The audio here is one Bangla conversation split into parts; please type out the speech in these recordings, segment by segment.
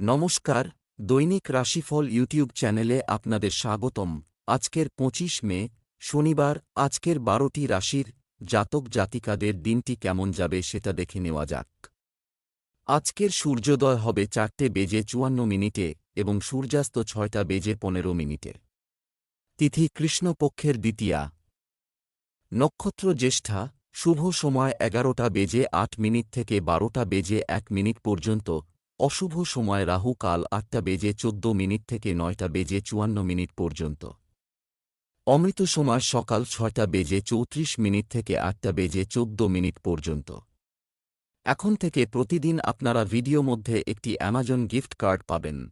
নমস্কার, দৈনিক রাশিফল ইউটিউব চ্যানেলে আপনাদের স্বাগতম। আজকের পঁচিশ মে, শনিবার, আজকের বারোটি রাশির জাতক জাতিকাদের দিনটি কেমন যাবে সেটা দেখে নেওয়া যাক। আজকের সূর্যোদয় হবে চারটে বেজে চুয়ান্ন মিনিটে এবং সূর্যাস্ত ছয়টা বেজে পনেরো মিনিটে। তিথি কৃষ্ণপক্ষের দ্বিতীয়া। নক্ষত্র জ্যেষ্ঠা, শুভ সময় এগারোটা বেজে আট মিনিট থেকে বারোটা বেজে এক মিনিট পর্যন্ত অশুভ সময় রাহু কাল আটটা বেজে চোদ্দ মিনিট থেকে নয়টা বেজে চুয়ান্ন মিনিট পর্যন্ত। অমৃত সময় সকাল ছয়টা বেজে চৌত্রিশ মিনিট থেকে আটটা বেজে চোদ্দ মিনিট পর্যন্ত। এখন থেকে প্রতিদিন আপনারা ভিডিও মধ্যে একটি অ্যামাজন গিফট কার্ড পাবেন।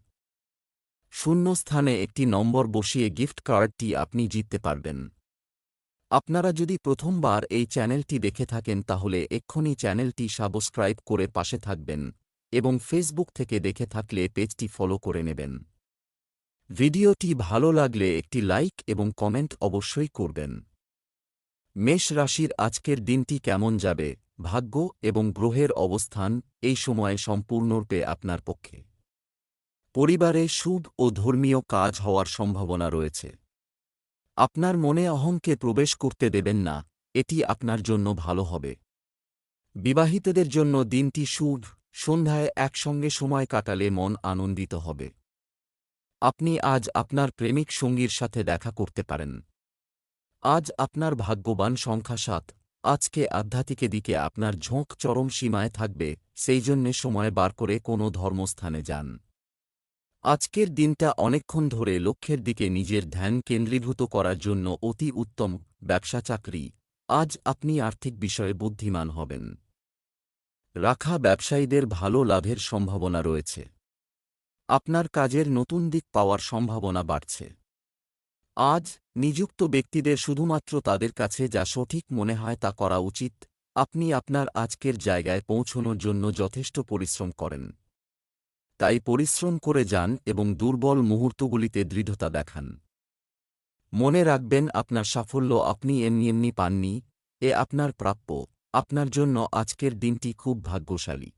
শূন্য স্থানে একটি নম্বর বসিয়ে গিফট কার্ডটি আপনি জিততে পারবেন। আপনারা যদি প্রথমবার এই চ্যানেলটি দেখে থাকেন তাহলে এক্ষুনি চ্যানেলটি সাবস্ক্রাইব করে পাশে থাকবেন। এবং ফেসবুক থেকে দেখে থাকলে পেজটি ফলো করে নেবেন। ভিডিওটি ভালো লাগলে একটি লাইক এবং কমেন্ট অবশ্যই করবেন। মেষ রাশির আজকের দিনটি কেমন যাবে? ভাগ্য এবং গ্রহের অবস্থান এই সময়ে সম্পূর্ণরূপে আপনার পক্ষে। পরিবারে শুভ ও ধর্মীয় কাজ হওয়ার সম্ভাবনা রয়েছে। আপনার মনে অহংকে প্রবেশ করতে দেবেন না, এটি আপনার জন্য ভালো হবে। বিবাহিতদের জন্য দিনটি শুভ। সন্ধ্যায় একসঙ্গে সময় কাটালে মন আনন্দিত হবে। আপনি আজ আপনার প্রেমিক সঙ্গীর সাথে দেখা করতে পারেন। আজ আপনার ভাগ্যবান সংখ্যা সাত। আজকে আধ্যাত্মিকে দিকে আপনার ঝোঁক চরম সীমায় থাকবে, সেই জন্যে সময় বার করে কোনো ধর্মস্থানে যান। আজকের দিনটা অনেকক্ষণ ধরে লক্ষ্যের দিকে নিজের ধ্যান কেন্দ্রীভূত করার জন্য অতি উত্তম ব্যবসা চাকরি। আজ আপনি আর্থিক বিষয়ে বুদ্ধিমান হবেন। রাখা ব্যবসায়ীদের ভালো লাভের সম্ভাবনা রয়েছে। আপনার কাজের নতুন দিক পাওয়ার সম্ভাবনা বাড়ছে। আজ নিযুক্ত ব্যক্তিদের শুধুমাত্র তাদের কাছে যা সঠিক মনে হয় তা করা উচিত, আপনি আপনার আজকের জায়গায় পৌঁছনোর জন্য যথেষ্ট পরিশ্রম করেন। তাই পরিশ্রম করে যান এবং দুর্বল মুহূর্তগুলিতে দৃঢ়তা দেখান। মনে রাখবেন আপনার সাফল্য আপনি এমনি এমনি পাননি, এ আপনার প্রাপ্য। আপনার জন্য আজকের দিনটি খুব ভাগ্যশালী।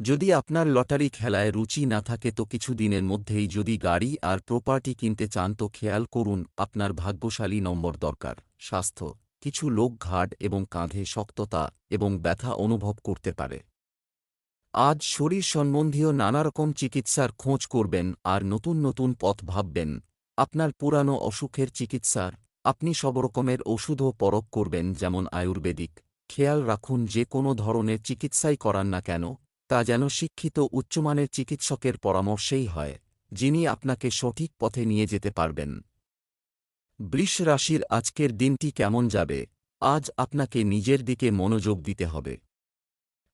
যদি আপনার লটারি খেলায় রুচি না থাকে তো কিছু দিনের মধ্যেই যদি গাড়ি আর প্রপার্টি কিনতে চান তো খেয়াল করুন, আপনার ভাগ্যশালী নম্বর দরকার, স্বাস্থ্য, কিছু লোক ঘাট এবং কাঁধে শক্ততা এবং ব্যথা অনুভব করতে পারে। আজ শরীর সম্বন্ধীয় নানারকম চিকিৎসার খোঁজ করবেন আর নতুন নতুন পথ ভাববেন। আপনার পুরানো অসুখের চিকিৎসার আপনি সব রকমের ওষুধও পরখ করবেন যেমন আয়ুর্বেদিক। খেয়াল রাখুন যে কোনো ধরনের চিকিৎসাই করান না কেন, তা যেন শিক্ষিত উচ্চমানের চিকিৎসকের পরামর্শেই হয়, যিনি আপনাকে সঠিক পথে নিয়ে যেতে পারবেন। বৃষ রাশির আজকের দিনটি কেমন যাবে? আজ আপনাকে নিজের দিকে মনোযোগ দিতে হবে।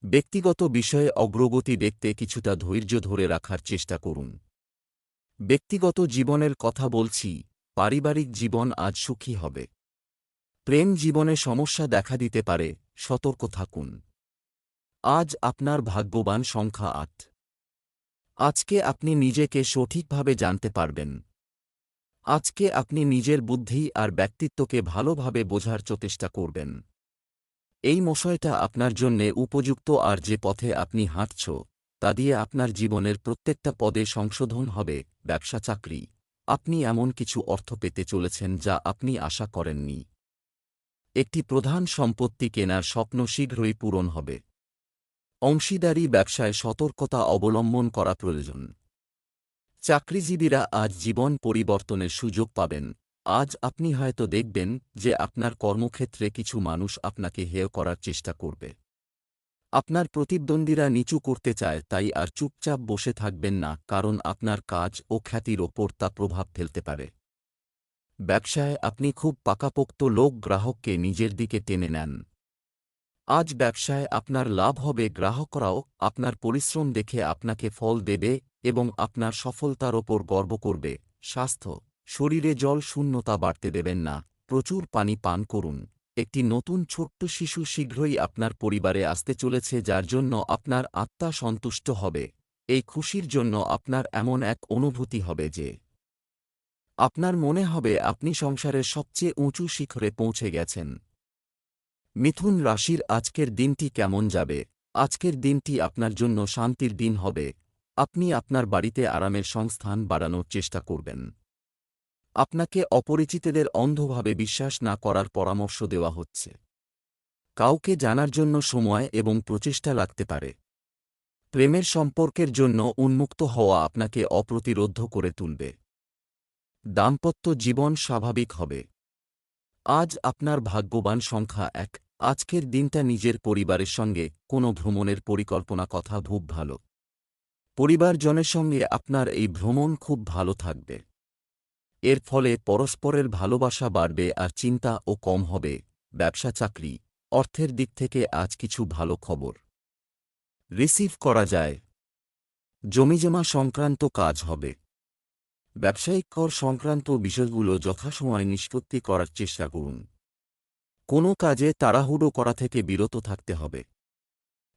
ব্যক্তিগত বিষয়ে অগ্রগতি দেখতে কিছুটা ধৈর্য ধরে রাখার চেষ্টা করুন। ব্যক্তিগত জীবনের কথা বলছি, পারিবারিক জীবন আজ সুখী হবে। প্রেম জীবনে সমস্যা দেখা দিতে পারে সতর্ক থাকুন। আজ আপনার ভাগ্যবান সংখ্যা আট। আজকে আপনি নিজেকে সঠিকভাবে জানতে পারবেন। আজকে আপনি নিজের বুদ্ধি আর ব্যক্তিত্বকে ভালোভাবে বোঝার চেষ্টা করবেন। এই মশয়টা আপনার জন্যে উপযুক্ত আর যে পথে আপনি হাঁটছ, তা দিয়ে আপনার জীবনের প্রত্যেকটা পদে সংশোধন হবে, ব্যবসা চাকরি। আপনি এমন কিছু অর্থ পেতে চলেছেন যা আপনি আশা করেননি। একটি প্রধান সম্পত্তি কেনার স্বপ্ন শীঘ্রই পূরণ হবে। অংশীদারি ব্যবসায় সতর্কতা অবলম্বন করা প্রয়োজন। চাকরিজীবীরা আজ জীবন পরিবর্তনের সুযোগ পাবেন। আজ আপনি হয়তো দেখবেন যে আপনার কর্মক্ষেত্রে কিছু মানুষ আপনাকে হেয় করার চেষ্টা করবে। আপনার প্রতিদ্বন্দ্বীরা নিচু করতে চায়, তাই আর চুপচাপ বসে থাকবেন না, কারণ আপনার কাজ ও খ্যাতির ওপর তা প্রভাব ফেলতে পারে। ব্যবসায় আপনি খুব পাকাপোক্ত লোক গ্রাহককে নিজের দিকে টেনে নেন। আজ ব্যবসায় আপনার লাভ হবে গ্রাহকরাও আপনার পরিশ্রম দেখে আপনাকে ফল দেবে এবং আপনার সফলতার ওপর গর্ব করবে। স্বাস্থ্য, শরীরে জল শূন্যতা বাড়তে দেবেন না, প্রচুর পানি পান করুন। একটি নতুন ছোট্ট শিশু শীঘ্রই আপনার পরিবারে আসতে চলেছে যার জন্য আপনার আত্মা সন্তুষ্ট হবে। এই খুশির জন্য আপনার এমন এক অনুভূতি হবে যে আপনার মনে হবে আপনি সংসারের সবচেয়ে উঁচু শিখরে পৌঁছে গেছেন। মিথুন রাশির আজকের দিনটি কেমন যাবে? আজকের দিনটি আপনার জন্য শান্তির দিন হবে। আপনি আপনার বাড়িতে আরামের সংস্থান বাড়ানোর চেষ্টা করবেন। আপনাকে অপরিচিতদের অন্ধভাবে বিশ্বাস না করার পরামর্শ দেওয়া হচ্ছে। কাউকে জানার জন্য সময় এবং প্রচেষ্টা লাগতে পারে। প্রেমের সম্পর্কের জন্য উন্মুক্ত হওয়া আপনাকে অপ্রতিরোধ করে তুলবে। দাম্পত্য জীবন স্বাভাবিক হবে। আজ আপনার ভাগ্যবান সংখ্যা এক। আজকের দিনটা নিজের পরিবারের সঙ্গে, কোনো ভ্রমণের পরিকল্পনা কথা খুব ভালো। পরিবারজনের সঙ্গে আপনার এই ভ্রমণ খুব ভালো থাকবে। এর ফলে পরস্পরের ভালোবাসা বাড়বে আর চিন্তা ও কম হবে। ব্যবসা, চাকরি, অর্থের দিক থেকে আজ কিছু ভালো খবর। রিসিভ করা যায়। জমিজমা সংক্রান্ত কাজ হবে। ব্যবসায়িক কর সংক্রান্ত বিষয়গুলো যথাসময়ে নিষ্পত্তি করার চেষ্টা করুন। কোনো কাজে তাড়াহুড়ো করা থেকে বিরত থাকতে হবে।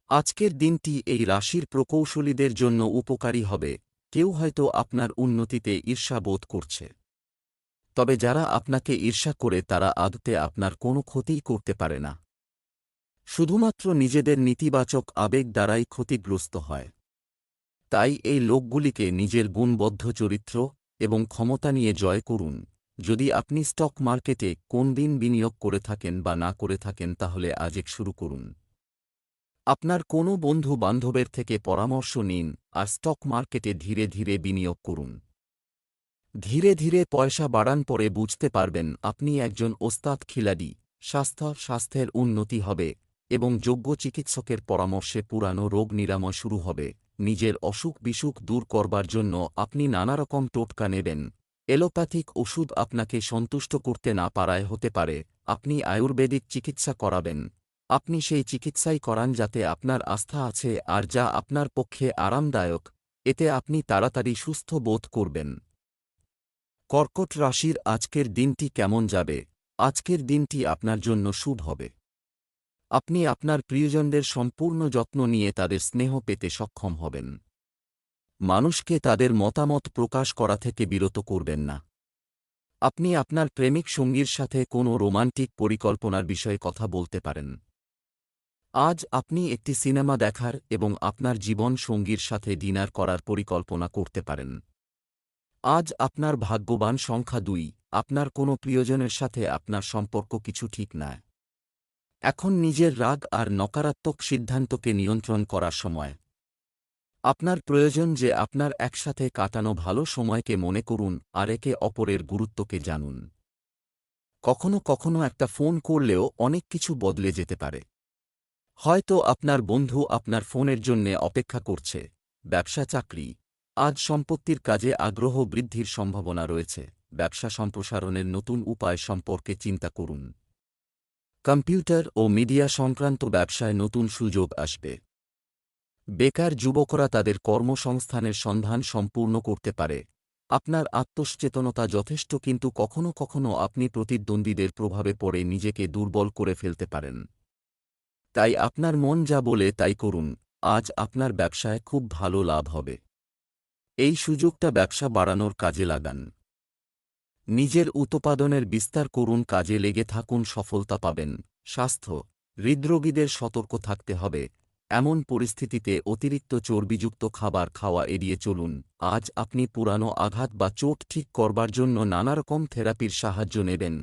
আজকের দিনটি এই রাশির প্রকৌশলীদের জন্য উপকারী হবে, কেউ হয়তো আপনার উন্নতিতে ঈর্ষা বোধ করছে। তবে যারা আপনাকে ঈর্ষা করে তারা আদতে আপনার কোনো ক্ষতিই করতে পারে না। শুধুমাত্র নিজেদের নেতিবাচক আবেগ দ্বারাই ক্ষতিগ্রস্ত হয়। তাই এই লোকগুলিকে নিজের গুণবদ্ধ চরিত্র এবং ক্ষমতা নিয়ে জয় করুন। যদি আপনি স্টক মার্কেটে কোন দিন বিনিয়োগ করে থাকেন বা না করে থাকেন তাহলে আজেক শুরু করুন। আপনার কোনো বন্ধু বান্ধবের থেকে পরামর্শ নিন আর স্টক মার্কেটে ধীরে ধীরে বিনিয়োগ করুন। ধীরে ধীরে পয়সা বাড়ান পরে বুঝতে পারবেন আপনি একজন ওস্তাদ খিলাড়ি, স্বাস্থ্য, স্বাস্থ্যের উন্নতি হবে এবং যোগ্য চিকিৎসকের পরামর্শে পুরানো রোগ নিরাময় শুরু হবে। নিজের অসুখ বিসুখ দূর করবার জন্য আপনি নানারকম টোটকা নেবেন। এলোপ্যাথিক ওষুধ আপনাকে সন্তুষ্ট করতে না পারায় হতে পারে, আপনি আয়ুর্বেদিক চিকিৎসা করাবেন। আপনি সেই চিকিৎসাই করান যাতে আপনার আস্থা আছে আর যা আপনার পক্ষে আরামদায়ক, এতে আপনি তাড়াতাড়ি সুস্থ বোধ করবেন। কর্কট রাশির আজকের দিনটি কেমন যাবে? আজকের দিনটি আপনার জন্য শুভ হবে। আপনি আপনার প্রিয়জনদের সম্পূর্ণ যত্ন নিয়ে তাদের স্নেহ পেতে সক্ষম হবেন। মানুষকে তাদের মতামত প্রকাশ করা থেকে বিরত করবেন না। আপনি আপনার প্রেমিক সঙ্গীর সাথে কোনো রোমান্টিক পরিকল্পনার বিষয়ে কথা বলতে পারেন। আজ আপনি একটি সিনেমা দেখার এবং আপনার জীবন সঙ্গীর সাথে ডিনার করার পরিকল্পনা করতে পারেন। আজ আপনার ভাগ্যবান সংখ্যা দুই, আপনার কোনো প্রিয়জনের সাথে আপনার সম্পর্ক কিছু ঠিক নয়। এখন নিজের রাগ আর নকারাত্মক সিদ্ধান্তকে নিয়ন্ত্রণ করার সময়। আপনার প্রয়োজন যে আপনার একসাথে কাটানো ভালো সময়কে মনে করুন আর একে অপরের গুরুত্বকে জানুন। কখনো কখনো একটা ফোন করলেও অনেক কিছু বদলে যেতে পারে। হয়তো আপনার বন্ধু আপনার ফোনের জন্যে অপেক্ষা করছে, ব্যবসা চাকরি, আজ সম্পত্তির কাজে আগ্রহ বৃদ্ধির সম্ভাবনা রয়েছে, ব্যবসা সম্প্রসারণের নতুন উপায় সম্পর্কে চিন্তা করুন। কম্পিউটার ও মিডিয়া সংক্রান্ত ব্যবসায় নতুন সুযোগ আসবে। বেকার যুবকরা তাদের কর্মসংস্থানের সন্ধান সম্পূর্ণ করতে পারে। আপনার আত্মসচেতনতা যথেষ্ট, কিন্তু কখনো কখনো আপনি প্রতিদ্বন্দ্বীদের প্রভাবে পড়ে নিজেকে দুর্বল করে ফেলতে পারেন। তাই আপনার মন যা বলে তাই করুন। আজ আপনার ব্যবসায় খুব ভালো লাভ হবে। এই সুযোগটা ব্যবসা বাড়ানোর কাজে লাগান। নিজের উৎপাদনের বিস্তার করুন, কাজে লেগে থাকুন, সফলতা পাবেন। স্বাস্থ্য, হৃদরোগীদের সতর্ক থাকতে হবে। এমন পরিস্থিতিতে অতিরিক্ত চর্বিযুক্ত খাবার খাওয়া এড়িয়ে চলুন। আজ আপনি পুরানো আঘাত বা চোট ঠিক করবার জন্য নানারকম থেরাপির সাহায্য নেবেন।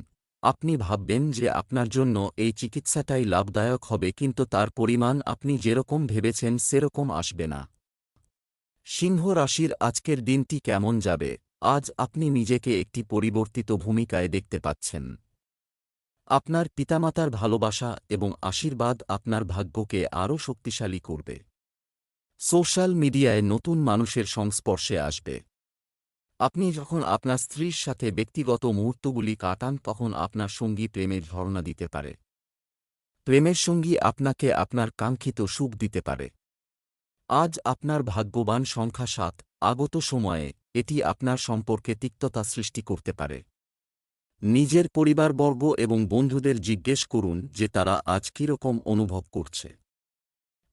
আপনি ভাববেন যে আপনার জন্য এই চিকিৎসাটাই লাভদায়ক হবে, কিন্তু তার পরিমাণ আপনি যেরকম ভেবেছেন, সেরকম আসবে না। সিংহ রাশির আজকের দিনটি কেমন যাবে? আজ আপনি নিজেকে একটি পরিবর্তিত ভূমিকায় দেখতে পাচ্ছেন। আপনার পিতামাতার ভালোবাসা এবং আশীর্বাদ আপনার ভাগ্যকে আরও শক্তিশালী করবে। সোশ্যাল মিডিয়ায় নতুন মানুষের সংস্পর্শে আসবে। আপনি যখন আপনার স্ত্রীর সাথে ব্যক্তিগত মুহূর্তগুলি কাটান, তখন আপনার সঙ্গী প্রেমের ঝর্ণা দিতে পারে। প্রেমের সঙ্গী আপনাকে আপনার কাঙ্ক্ষিত সুখ দিতে পারে। আজ আপনার ভাগ্যবান সংখ্যা সাত, আগত সময়ে এটি আপনার সম্পর্কে তিক্ততা সৃষ্টি করতে পারে। নিজের পরিবারবর্গ এবং বন্ধুদের জিজ্ঞেস করুন যে তারা আজ কীরকম অনুভব করছে।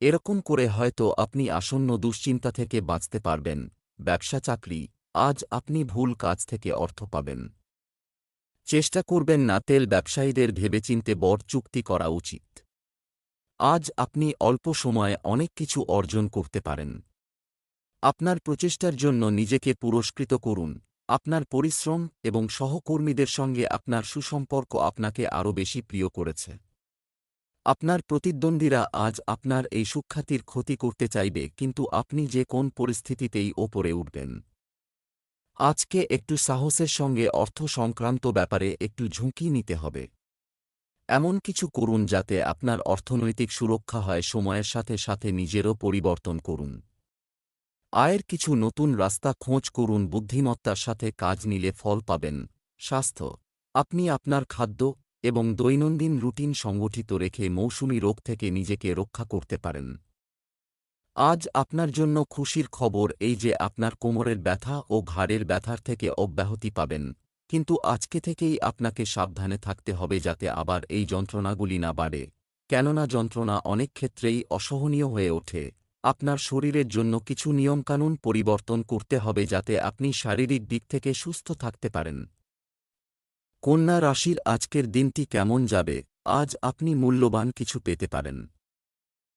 এরকম করে হয়তো আপনি আসন্ন দুশ্চিন্তা থেকে বাঁচতে পারবেন, ব্যবসা চাকরি, আজ আপনি ভুল কাজ থেকে অর্থ পাবেন। চেষ্টা করবেন না তেল ব্যবসায়ীদের ভেবেচিন্তে বড় চুক্তি করা উচিত। আজ আপনি অল্প সময়ে অনেক কিছু অর্জন করতে পারেন। আপনার প্রচেষ্টার জন্য নিজেকে পুরস্কৃত করুন। আপনার পরিশ্রম এবং সহকর্মীদের সঙ্গে আপনার সুসম্পর্ক আপনাকে আরও বেশি প্রিয় করেছে। আপনার প্রতিদ্বন্দ্বীরা আজ আপনার এই সুখ্যাতির ক্ষতি করতে চাইবে, কিন্তু আপনি যে কোন পরিস্থিতিতেই ওপরে উঠবেন। আজকে একটু সাহসের সঙ্গে অর্থ সংক্রান্ত ব্যাপারে একটু ঝুঁকি নিতে হবে। এমন কিছু করুন যাতে আপনার অর্থনৈতিক সুরক্ষা হয়, সময়ের সাথে সাথে নিজেরও পরিবর্তন করুন। আয়ের কিছু নতুন রাস্তা খোঁজ করুন, বুদ্ধিমত্তার সাথে কাজ নিলে ফল পাবেন। স্বাস্থ্য। আপনি আপনার খাদ্য এবং দৈনন্দিন রুটিন সংগঠিত রেখে মৌসুমি রোগ থেকে নিজেকে রক্ষা করতে পারেন। আজ আপনার জন্য খুশির খবর এই যে আপনার কোমরের ব্যথা ও ঘাড়ের ব্যথার থেকে অব্যাহতি পাবেন। কিন্তু আজকে থেকেই আপনাকে সাবধানে থাকতে হবে যাতে আবার এই যন্ত্রণাগুলি না বাড়ে। কেননা যন্ত্রণা অনেক ক্ষেত্রেই অসহনীয় হয়ে ওঠে। আপনার শরীরের জন্য কিছু নিয়মকানুন পরিবর্তন করতে হবে যাতে আপনি শারীরিক দিক থেকে সুস্থ থাকতে পারেন। কন্যা রাশির আজকের দিনটি কেমন যাবে? আজ আপনি মূল্যবান কিছু পেতে পারেন।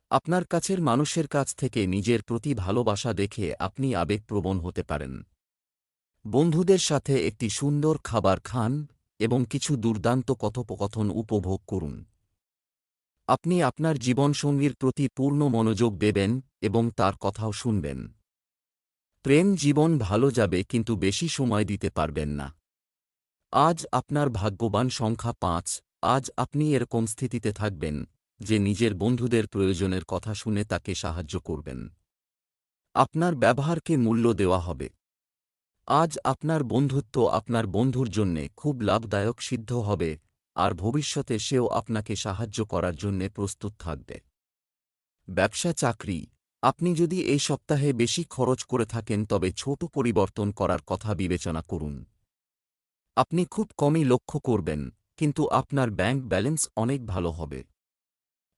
আপনার কাছের মানুষের কাছ থেকে নিজের প্রতি ভালোবাসা দেখে আপনি আবেগপ্রবণ হতে পারেন। বন্ধুদের সাথে একটি সুন্দর খাবার খান এবং কিছু দুর্দান্ত কথোপকথন উপভোগ করুন। আপনি আপনার জীবনসঙ্গীর প্রতি পূর্ণ মনোযোগ দেবেন এবং তার কথাও শুনবেন। প্রেম জীবন ভালো যাবে কিন্তু বেশি সময় দিতে পারবেন না। আজ আপনার ভাগ্যবান সংখ্যা পাঁচ, আজ আপনি এরকম স্থিতিতে থাকবেন যে নিজের বন্ধুদের প্রয়োজনের কথা শুনে তাকে সাহায্য করবেন। আপনার ব্যবহারকে মূল্য দেওয়া হবে। আজ আপনার বন্ধুত্ব আপনার বন্ধুর জন্যে খুব লাভদায়ক সিদ্ধ হবে আর ভবিষ্যতে সেও আপনাকে সাহায্য করার জন্যে প্রস্তুত থাকবে। ব্যবসা চাকরি। আপনি যদি এই সপ্তাহে বেশি খরচ করে থাকেন তবে ছোট পরিবর্তন করার কথা বিবেচনা করুন। আপনি খুব কমই লক্ষ্য করবেন, কিন্তু আপনার ব্যাংক ব্যালেন্স অনেক ভালো হবে।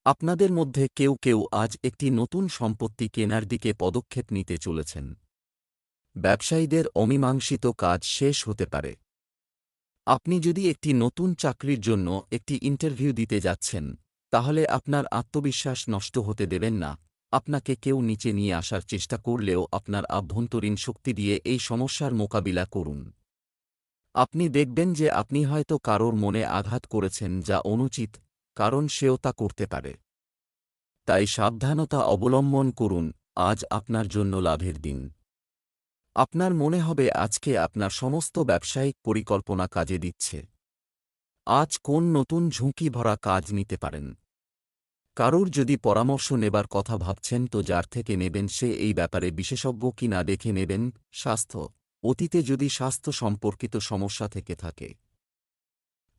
আপনাদের মধ্যে কেউ কেউ আজ একটি নতুন সম্পত্তি কেনার দিকে পদক্ষেপ নিতে চলেছেন। ব্যবসায়ীদের অমীমাংসিত কাজ শেষ হতে পারে। আপনি যদি একটি নতুন চাকরির জন্য একটি ইন্টারভিউ দিতে যাচ্ছেন, তাহলে আপনার আত্মবিশ্বাস নষ্ট হতে দেবেন না। আপনাকে কেউ নিচে নিয়ে আসার চেষ্টা করলেও আপনার আভ্যন্তরীণ শক্তি দিয়ে এই সমস্যার মোকাবিলা করুন। আপনি দেখবেন যে আপনি হয়তো কারোর মনে আঘাত করেছেন যা অনুচিত, কারণ সেও তা করতে পারে। তাই সাবধানতা অবলম্বন করুন। আজ আপনার জন্য লাভের দিন। আপনার মনে হবে আজকে আপনার সমস্ত ব্যবসায়িক পরিকল্পনা কাজে দিচ্ছে। আজ কোন নতুন ঝুঁকি ভরা কাজ নিতে পারেন? কারুর যদি পরামর্শ নেবার কথা ভাবছেন তো যার থেকে নেবেন সে এই ব্যাপারে বিশেষজ্ঞ কি না দেখে নেবেন, স্বাস্থ্য। অতীতে যদি স্বাস্থ্য সম্পর্কিত সমস্যা থেকে থাকে।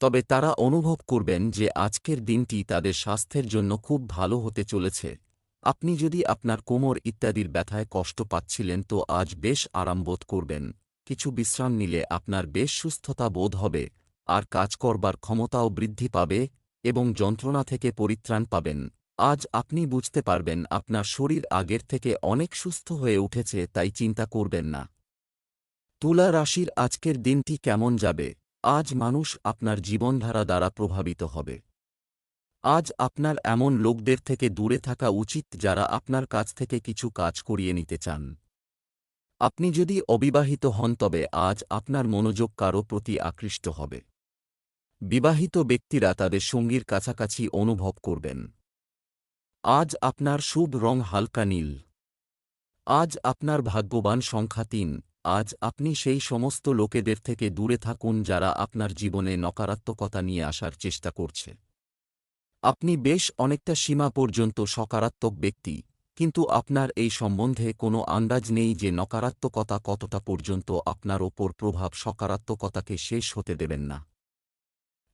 তবে তারা অনুভব করবেন যে আজকের দিনটি তাদের স্বাস্থ্যের জন্য খুব ভালো হতে চলেছে। আপনি যদি আপনার কোমর ইত্যাদির ব্যথায় কষ্ট পাচ্ছিলেন তো আজ বেশ আরাম বোধ করবেন। কিছু বিশ্রাম নিলে আপনার বেশ সুস্থতা বোধ হবে, আর কাজ করবার ক্ষমতাও বৃদ্ধি পাবে এবং যন্ত্রণা থেকে পরিত্রাণ পাবেন। আজ আপনি বুঝতে পারবেন আপনার শরীর আগের থেকে অনেক সুস্থ হয়ে উঠেছে, তাই চিন্তা করবেন না। তুলা রাশির আজকের দিনটি কেমন যাবে? আজ মানুষ আপনার জীবনধারা দ্বারা প্রভাবিত হবে। আজ আপনার এমন লোকদের থেকে দূরে থাকা উচিত যারা আপনার কাছ থেকে কিছু কাজ করিয়ে নিতে চান। আপনি যদি অবিবাহিত হন, তবে আজ আপনার মনোযোগ কারও প্রতি আকৃষ্ট হবে। বিবাহিত ব্যক্তিরা তাদের সঙ্গীর কাছাকাছি অনুভব করবেন। আজ আপনার শুভ রং হালকা নীল। আজ আপনার ভাগ্যবান সংখ্যা তিন। আজ আপনি সেই সমস্ত লোকেদের থেকে দূরে থাকুন যারা আপনার জীবনে নকারাত্মকতা নিয়ে আসার চেষ্টা করছে। আপনি বেশ অনেকটা সীমা পর্যন্ত সকারাত্মক ব্যক্তি, কিন্তু আপনার এই সম্বন্ধে কোনো আন্দাজ নেই যে নকারাত্মকতা কতটা পর্যন্ত আপনার ওপর প্রভাব সকারাত্মকতাকে শেষ হতে দেবেন না।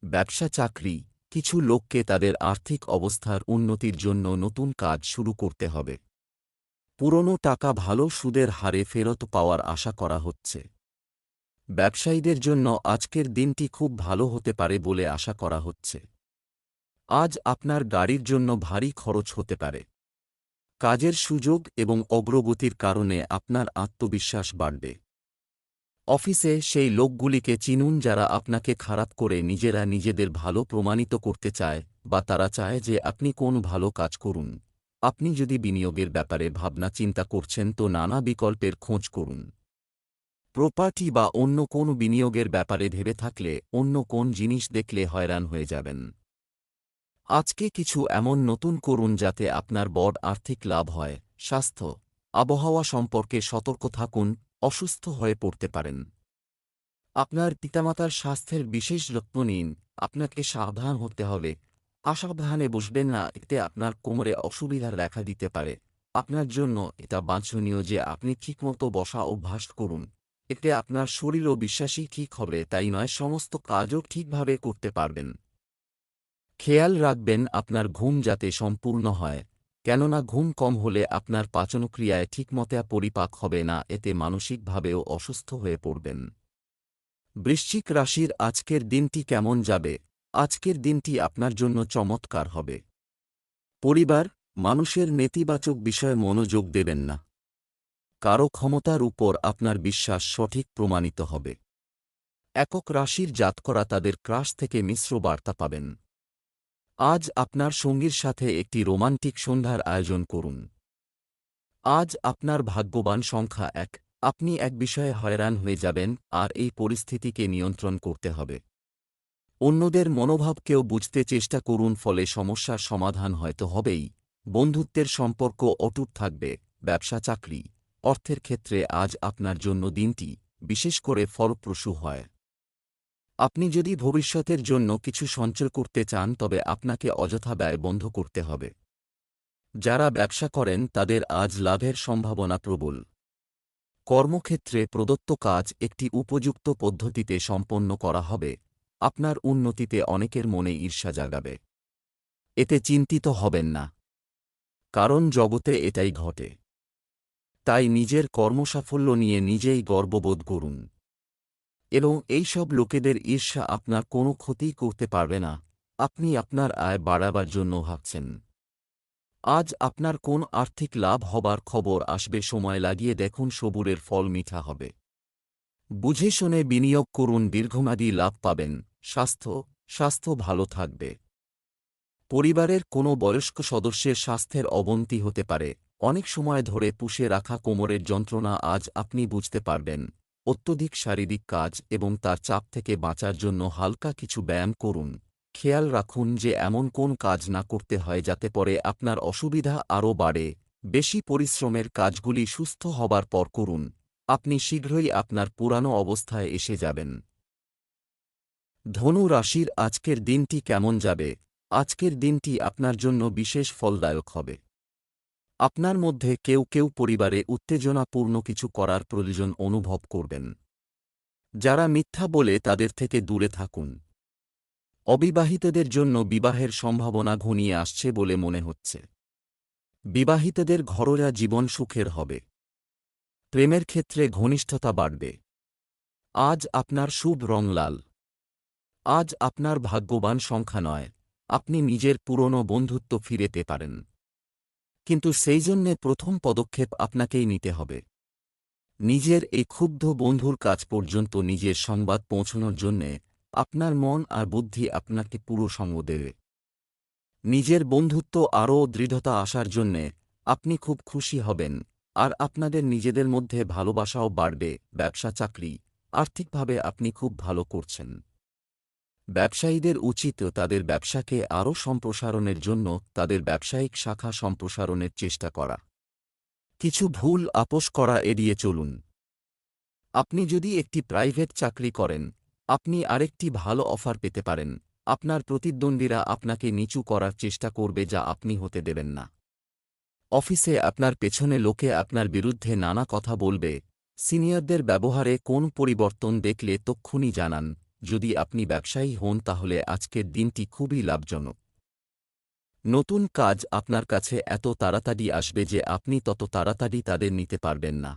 ব্যবসা চাকরি, কিছু লোককে তাদের আর্থিক অবস্থার উন্নতির জন্য নতুন কাজ শুরু করতে হবে। পুরনো টাকা ভালো সুদের হারে ফেরত পাওয়ার আশা করা হচ্ছে। ব্যবসায়ীদের জন্য আজকের দিনটি খুব ভালো হতে পারে বলে আশা করা হচ্ছে। আজ আপনার গাড়ির জন্য ভারী খরচ হতে পারে। কাজের সুযোগ এবং অগ্রগতির কারণে আপনার আত্মবিশ্বাস বাড়বে। অফিসে সেই লোকগুলিকে চিনুন যারা আপনাকে খারাপ করে নিজেরা নিজেদের ভালো প্রমাণিত করতে চায় বা তারা চায় যে আপনি কোন ভালো কাজ করুন। আপনি যদি বিনিয়োগের ব্যাপারে ভাবনা চিন্তা করছেন তো নানা বিকল্পের খোঁজ করুন। প্রপার্টি বা অন্য কোন বিনিয়োগের ব্যাপারে ভেবে থাকলে অন্য কোন জিনিস দেখলে হয়রান হয়ে যাবেন। আজকে কিছু এমন নতুন করুন যাতে আপনার বড় আর্থিক লাভ হয়, স্বাস্থ্য, আবহাওয়া সম্পর্কে সতর্ক থাকুন, অসুস্থ হয়ে পড়তে পারেন। আপনার পিতামাতার স্বাস্থ্যের বিশেষ যত্ন নিন, আপনাকে সাবধান হতে হবে। অসাবধানে বসবেন না, এতে আপনার কোমরে অসুবিধার দেখা দিতে পারে। আপনার জন্য এটা বাঞ্ছনীয় যে আপনি ঠিকমতো বসা অভ্যাস করুন। এতে আপনার শরীর ও বিশ্বাসই ঠিক হবে, তাই নয়, সমস্ত কাজও ঠিকভাবে করতে পারবেন। খেয়াল রাখবেন আপনার ঘুম যাতে সম্পূর্ণ হয়, কেননা ঘুম কম হলে আপনার পাচনক্রিয়ায় ঠিকমতে পরিপাক হবে না, এতে মানসিকভাবেও অসুস্থ হয়ে পড়বেন। বৃশ্চিক রাশির আজকের দিনটি কেমন যাবে? আজকের দিনটি আপনার জন্য চমৎকার হবে। পরিবার, মানুষের নেতিবাচক বিষয়ে মনোযোগ দেবেন না। কারও ক্ষমতার উপর আপনার বিশ্বাস সঠিক প্রমাণিত হবে। একক রাশির জাতকরা তাদের ক্রাশ থেকে মিশ্র বার্তা পাবেন। আজ আপনার সঙ্গীর সাথে একটি রোমান্টিক সন্ধ্যার আয়োজন করুন। আজ আপনার ভাগ্যবান সংখ্যা এক। আপনি এক বিষয়ে হয়রান হয়ে যাবেন আর এই পরিস্থিতিকে নিয়ন্ত্রণ করতে হবে। অন্যদের মনোভাবকেও বুঝতে চেষ্টা করুন, ফলে সমস্যার সমাধান হয়তো হবেই। বন্ধুত্বের সম্পর্ক অটুট থাকবে, ব্যবসা, চাকরি, অর্থের ক্ষেত্রে আজ আপনার জন্য দিনটি বিশেষ করে ফলপ্রসূ হয়। আপনি যদি ভবিষ্যতের জন্য কিছু সঞ্চয় করতে চান, তবে আপনাকে অযথা ব্যয় বন্ধ করতে হবে। যারা ব্যবসা করেন, তাদের আজ লাভের সম্ভাবনা প্রবল। কর্মক্ষেত্রে প্রদত্ত কাজ একটি উপযুক্ত পদ্ধতিতে সম্পন্ন করা হবে। আপনার উন্নতিতে অনেকের মনে ঈর্ষা জাগাবে। এতে চিন্তিত হবেন না। কারণ জগতে এটাই ঘটে। তাই নিজের কর্মসাফল্য নিয়ে নিজেই গর্ববোধ করুন। এবং এইসব লোকেদের ঈর্ষা আপনার কোনো ক্ষতি করতে পারবে না। আপনি আপনার আয় বাড়াবার জন্য ভাবছেন। আজ আপনার কোন আর্থিক লাভ হবার খবর আসবে সময় লাগিয়ে দেখুন সবুরের ফল মিঠা হবে। বুঝে শুনে বিনিয়োগ করুন, দীর্ঘমেয়াদী লাভ পাবেন। স্বাস্থ্য স্বাস্থ্য ভালো থাকবে। পরিবারের কোনো বয়স্ক সদস্যের স্বাস্থ্যের অবনতি হতে পারে। অনেক সময় ধরে পুষে রাখা কোমরের যন্ত্রণা আজ আপনি বুঝতে পারবেন। অত্যধিক শারীরিক কাজ এবং তার চাপ থেকে বাঁচার জন্য হালকা কিছু ব্যায়াম করুন। খেয়াল রাখুন যে এমন কোন কাজ না করতে হয় যাতে পরে আপনার অসুবিধা আরও বাড়ে। বেশি পরিশ্রমের কাজগুলি সুস্থ হবার পর করুন। আপনি শীঘ্রই আপনার পুরানো অবস্থায় এসে যাবেন। ধনু রাশির আজকের দিনটি কেমন যাবে? আজকের দিনটি আপনার জন্য বিশেষ ফলদায়ক হবে। আপনার মধ্যে কেউ কেউ পরিবারে উত্তেজনাপূর্ণ কিছু করার প্রয়োজন অনুভব করবেন। যারা মিথ্যা বলে তাদের থেকে দূরে থাকুন। অবিবাহিতদের জন্য বিবাহের সম্ভাবনা ঘনিয়ে আসছে বলে মনে হচ্ছে। বিবাহিতদের ঘরোয়া জীবন সুখের হবে। প্রেমের ক্ষেত্রে ঘনিষ্ঠতা বাড়বে। আজ আপনার শুভ রং লাল। আজ আপনার ভাগ্যবান সংখ্যা নয়। আপনি নিজের পুরনো বন্ধুত্ব ফিরেতে পারেন। কিন্তু সেই জন্যে প্রথম পদক্ষেপ আপনাকেই নিতে হবে। নিজের এই ক্ষুব্ধ বন্ধুর কাজ পর্যন্ত নিজের সংবাদ পৌঁছানোর জন্যে আপনার মন আর বুদ্ধি আপনাকে পুরো সঙ্গ দেবে। নিজের বন্ধুত্ব আরও দৃঢ়তা আসার জন্যে আপনি খুব খুশি হবেন, আর আপনাদের নিজেদের মধ্যে ভালোবাসাও বাড়বে, ব্যবসা, চাকরি, আর্থিকভাবে আপনি খুব ভালো করছেন। ব্যবসায়ীদের উচিত তাদের ব্যবসাকে আরও সম্প্রসারণের জন্য তাদের ব্যবসায়িক শাখা সম্প্রসারণের চেষ্টা করা। কিছু ভুল আপোষ করা এড়িয়ে চলুন। আপনি যদি একটি প্রাইভেট চাকরি করেন, আপনি আরেকটি ভালো অফার পেতে পারেন। আপনার প্রতিদ্বন্দ্বীরা আপনাকে নিচু করার চেষ্টা করবে যা আপনি হতে দেবেন না। অফিসে আপনার পেছনে লোকে আপনার বিরুদ্ধে নানা কথা বলবে। সিনিয়রদের ব্যবহারে কোন পরিবর্তন দেখলে তক্ষুনি জানান যদি আপনি ব্যবসায়ী হন তাহলে আজকের দিনটি খুবই লাভজনক। নতুন কাজ আপনার কাছে এত তাড়াতাড়ি আসবে যে আপনি তত তাড়াতাড়ি তাদের নিতে পারবেন না।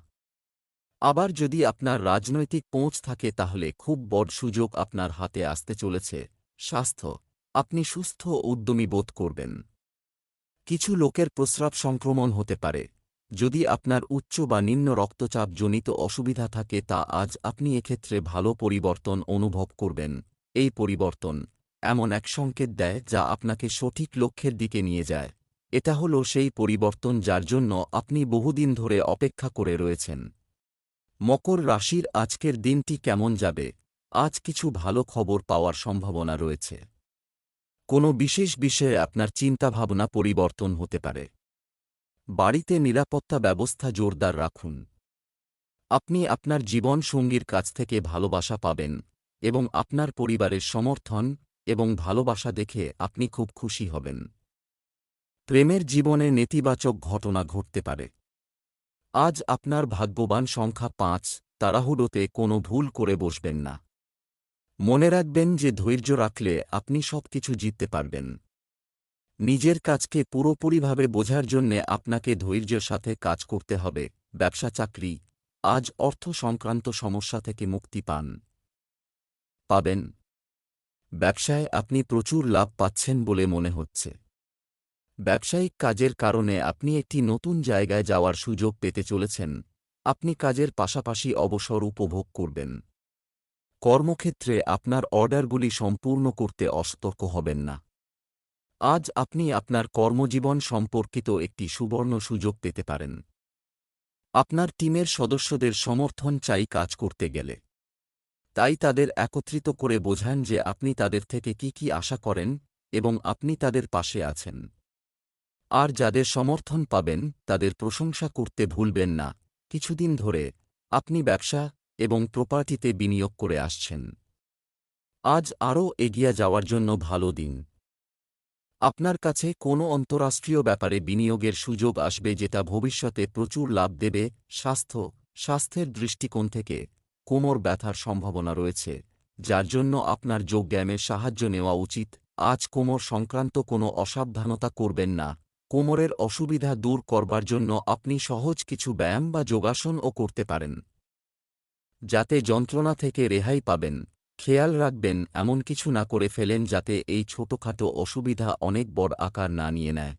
আবার যদি আপনার রাজনৈতিক পৌঁছ থাকে তাহলে খুব বড় সুযোগ আপনার হাতে আসতে চলেছে। স্বাস্থ্য, আপনি সুস্থ উদ্যমী বোধ করবেন। কিছু লোকের প্রস্রাব সংক্রমণ হতে পারে। যদি আপনার উচ্চ বা নিম্ন রক্তচাপ জনিত অসুবিধা থাকে তা আজ আপনি এক্ষেত্রে ভালো পরিবর্তন অনুভব করবেন। এই পরিবর্তন এমন এক সংকেত দেয় যা আপনাকে সঠিক লক্ষ্যের দিকে নিয়ে যায়। এটা হল সেই পরিবর্তন যার জন্য আপনি বহুদিন ধরে অপেক্ষা করে রয়েছেন। মকর রাশির আজকের দিনটি কেমন যাবে? আজ কিছু ভালো খবর পাওয়ার সম্ভাবনা রয়েছে। কোনো বিশেষ বিষয়ে আপনার চিন্তাভাবনা পরিবর্তন হতে পারে। বাড়িতে নিরাপত্তা ব্যবস্থা জোরদার রাখুন। আপনি আপনার জীবন সঙ্গীর কাছ থেকে ভালোবাসা পাবেন এবং আপনার পরিবারের সমর্থন এবং ভালোবাসা দেখে আপনি খুব খুশি হবেন। প্রেমের জীবনে নেতিবাচক ঘটনা ঘটতে পারে। আজ আপনার ভাগ্যবান সংখ্যা পাঁচ, তাড়াহুড়োতে কোনো ভুল করে বসবেন না। মনে রাখবেন যে ধৈর্য রাখলে আপনি সবকিছু জিততে পারবেন। নিজের কাজকে পুরোপুরিভাবে বোঝার জন্যে আপনাকে ধৈর্যের সাথে কাজ করতে হবে, ব্যবসা চাকরি। আজ অর্থ সংক্রান্ত সমস্যা থেকে মুক্তি পান। পাবেন। ব্যবসায় আপনি প্রচুর লাভ পাচ্ছেন বলে মনে হচ্ছে। ব্যবসায়িক কাজের কারণে আপনি একটি নতুন জায়গায় যাওয়ার সুযোগ পেতে চলেছেন। আপনি কাজের পাশাপাশি অবসর উপভোগ করবেন। কর্মক্ষেত্রে আপনার অর্ডারগুলি সম্পূর্ণ করতে অসতর্ক হবেন না। আজ আপনি আপনার কর্মজীবন সম্পর্কিত একটি সুবর্ণ সুযোগ পেতে পারেন। আপনার টিমের সদস্যদের সমর্থন চাই কাজ করতে গেলে। তাই তাদের একত্রিত করে বোঝান যে আপনি তাদের থেকে কি কি আশা করেন এবং আপনি তাদের পাশে আছেন। আর যাদের সমর্থন পাবেন, তাদের প্রশংসা করতে ভুলবেন না। কিছুদিন ধরে আপনি ব্যবসা এবং প্রপার্টিতে বিনিয়োগ করে আসছেন। আজ আরও এগিয়ে যাওয়ার জন্য ভালো দিন। আপনার কাছে কোনো অন্তরাষ্ট্রীয় ব্যাপারে বিনিয়োগের সুযোগ আসবে যেটা ভবিষ্যতে প্রচুর লাভ দেবে, স্বাস্থ্য, স্বাস্থ্যের দৃষ্টিকোণ থেকে কোমর ব্যথার সম্ভাবনা রয়েছে, যার জন্য আপনার যোগব্যায়ামের সাহায্য নেওয়া উচিত। আজ কোমর সংক্রান্ত কোনো অসাবধানতা করবেন না। কোমরের অসুবিধা দূর করবার জন্য আপনি সহজ কিছু ব্যায়াম বা যোগাসনও করতে পারেন, যাতে যন্ত্রণা থেকে রেহাই পাবেন। খেয়াল রাখবেন, এমন কিছু না করে ফেলেন যাতে এই ছোটখাটো অসুবিধা অনেক বড় আকার না নিয়ে নেয়।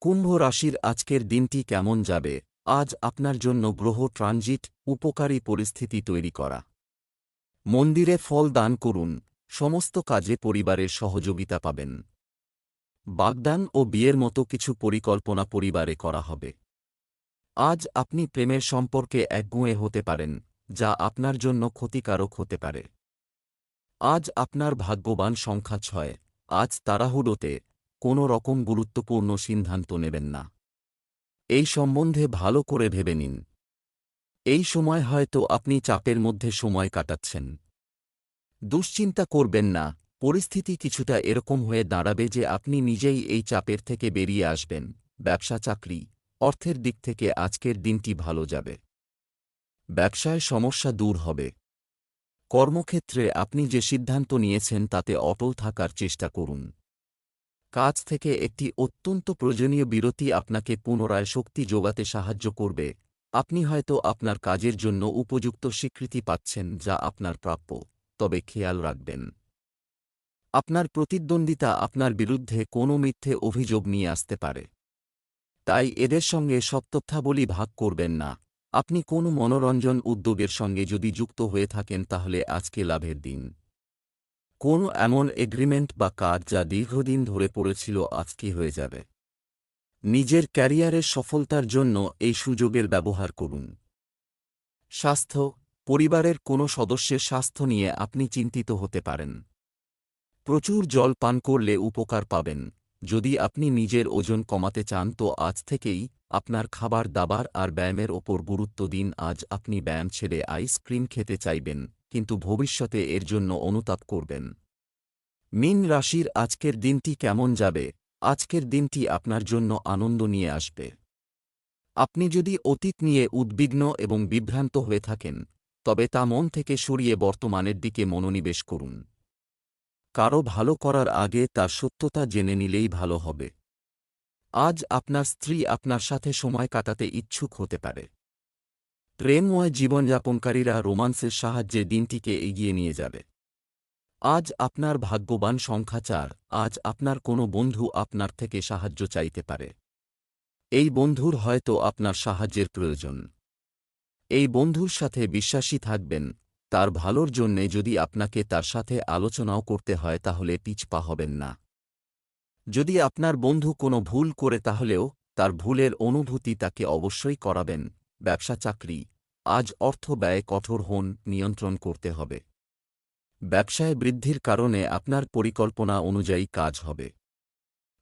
কুম্ভ রাশির আজকের দিনটি কেমন যাবে? আজ আপনার জন্য গ্রহ ট্রানজিট, উপকারী পরিস্থিতি তৈরি করা। মন্দিরে ফল দান করুন, সমস্ত কাজে পরিবারের সহযোগিতা পাবেন। বাগদান ও বিয়ের মতো কিছু পরিকল্পনা পরিবারে করা হবে। আজ আপনি প্রেমের সম্পর্কে একগুঁয়ে হতে পারেন। যা আপনার জন্য ক্ষতিকারক হতে পারে। আজ আপনার ভাগ্যবান সংখ্যা ছয়। আজ তাড়াহুড়োতে কোনো রকম গুরুত্বপূর্ণ সিদ্ধান্ত নেবেন না। এই সম্বন্ধে ভালো করে ভেবে নিন। এই সময় হয়তো আপনি চাপের মধ্যে সময় কাটাচ্ছেন। দুশ্চিন্তা করবেন না, পরিস্থিতি কিছুটা এরকম হয়ে দাঁড়াবে যে আপনি নিজেই এই চাপের থেকে বেরিয়ে আসবেন। ব্যবসা চাকরি অর্থের দিক থেকে আজকের দিনটি ভালো যাবে। ব্যবসায় সমস্যা দূর হবে। কর্মক্ষেত্রে আপনি যে সিদ্ধান্ত নিয়েছেন তাতে অটল থাকার চেষ্টা করুন। কাজ থেকে একটি অত্যন্ত প্রয়োজনীয় বিরতি আপনাকে পুনরায় শক্তি যোগাতে সাহায্য করবে। আপনি হয়তো আপনার কাজের জন্য উপযুক্ত স্বীকৃতি পাচ্ছেন যা আপনার প্রাপ্য, তবে খেয়াল রাখবেন। আপনার প্রতিদ্বন্দ্বিতা আপনার বিরুদ্ধে কোনো মিথ্যে অভিযোগ নিয়ে আসতে পারে। তাই এদের সঙ্গে সব ভাগ করবেন না। আপনি কোনো মনোরঞ্জন উদ্যোগের সঙ্গে যদি যুক্ত হয়ে থাকেন তাহলে আজকে লাভের দিন। কোনো এমন এগ্রিমেন্ট বা কাজ যা দীর্ঘদিন ধরে পড়েছিল আজকে হয়ে যাবে। নিজের ক্যারিয়ারের সফলতার জন্য এই সুযোগের ব্যবহার করুন। স্বাস্থ্য, পরিবারের কোনো সদস্যের স্বাস্থ্য নিয়ে আপনি চিন্তিত হতে পারেন। প্রচুর জল পান করলে উপকার পাবেন। যদি আপনি নিজের ওজন কমাতে চান তো আজ থেকেই আপনার খাবার দাবার আর ব্যায়ামের ওপর গুরুত্ব দিন, আজ আপনি ব্যায়াম ছেড়ে আইসক্রিম খেতে চাইবেন, কিন্তু ভবিষ্যতে এর জন্য অনুতাপ করবেন। মিন রাশির আজকের দিনটি কেমন যাবে? আজকের দিনটি আপনার জন্য আনন্দ নিয়ে আসবে। আপনি যদি অতীত নিয়ে উদ্বিগ্ন এবং বিভ্রান্ত হয়ে থাকেন, তবে তা মন থেকে সরিয়ে বর্তমানের দিকে মনোনিবেশ করুন। কারও ভালো করার আগে তার সত্যতা জেনে নিলেই ভালো হবে। আজ আপনার স্ত্রী আপনার সাথে সময় কাটাতে ইচ্ছুক হতে পারে। প্রেমময় জীবনযাপনকারীরা রোমান্সের সাহায্যে দিনটিকে এগিয়ে নিয়ে যাবে। আজ আপনার ভাগ্যবান সংখ্যা চার, আজ আপনার কোনো বন্ধু আপনার থেকে সাহায্য চাইতে পারে। এই বন্ধুর হয়তো আপনার সাহায্যের প্রয়োজন। এই বন্ধুর সাথে বিশ্বাসী থাকবেন, তার ভালোর জন্যে যদি আপনাকে তার সাথে আলোচনাও করতে হয় তাহলে পিছপা হবেন না। যদি আপনার বন্ধু কোনো ভুল করে তাহলেও, তার ভুলের অনুভূতি তাকে অবশ্যই করাবেন। ব্যবসা চাকরি। আজ অর্থ ব্যয় কঠোর হন, নিয়ন্ত্রণ করতে হবে। ব্যবসায় বৃদ্ধির কারণে আপনার পরিকল্পনা অনুযায়ী কাজ হবে।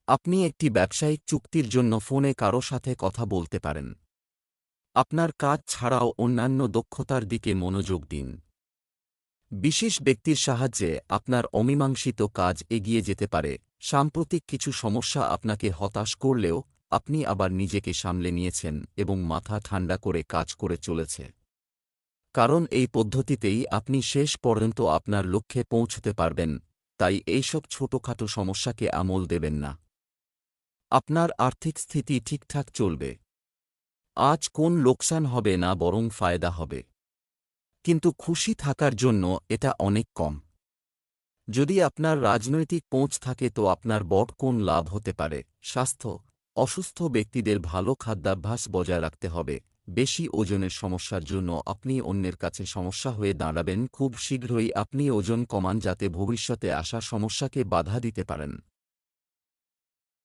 আপনি একটি ব্যবসায়িক চুক্তির জন্য ফোনে কারও সাথে কথা বলতে পারেন। আপনার কাজ ছাড়াও অন্যান্য দক্ষতার দিকে মনোযোগ দিন। বিশেষ ব্যক্তির সাহায্যে আপনার অমীমাংসিত কাজ এগিয়ে যেতে পারে। সাম্প্রতিক কিছু সমস্যা আপনাকে হতাশ করলেও, আপনি আবার নিজেকে সামলে নিয়েছেন এবং মাথা ঠান্ডা করে কাজ করে চলেছে। কারণ এই পদ্ধতিতেই আপনি শেষ পর্যন্ত আপনার লক্ষ্যে পৌঁছতে পারবেন, তাই এইসব ছোটখাটো সমস্যাকে আমল দেবেন না। আপনার আর্থিক স্থিতি ঠিকঠাক চলবে। আজ কোন লোকসান হবে না বরং ফায়দা হবে। কিন্তু খুশি থাকার জন্য এটা অনেক কম। যদি আপনার রাজনৈতিক পৌঁছ থাকে তো আপনার বট কোন লাভ হতে পারে? স্বাস্থ্য। অসুস্থ ব্যক্তিদের ভালো খাদ্যাভ্যাস বজায় রাখতে হবে। বেশি ওজনের সমস্যার জন্য আপনি অন্যের কাছে সমস্যা হয়ে দাঁড়াবেন। খুব শীঘ্রই আপনি ওজন কমান যাতে ভবিষ্যতে আসা সমস্যাকে বাধা দিতে পারেন।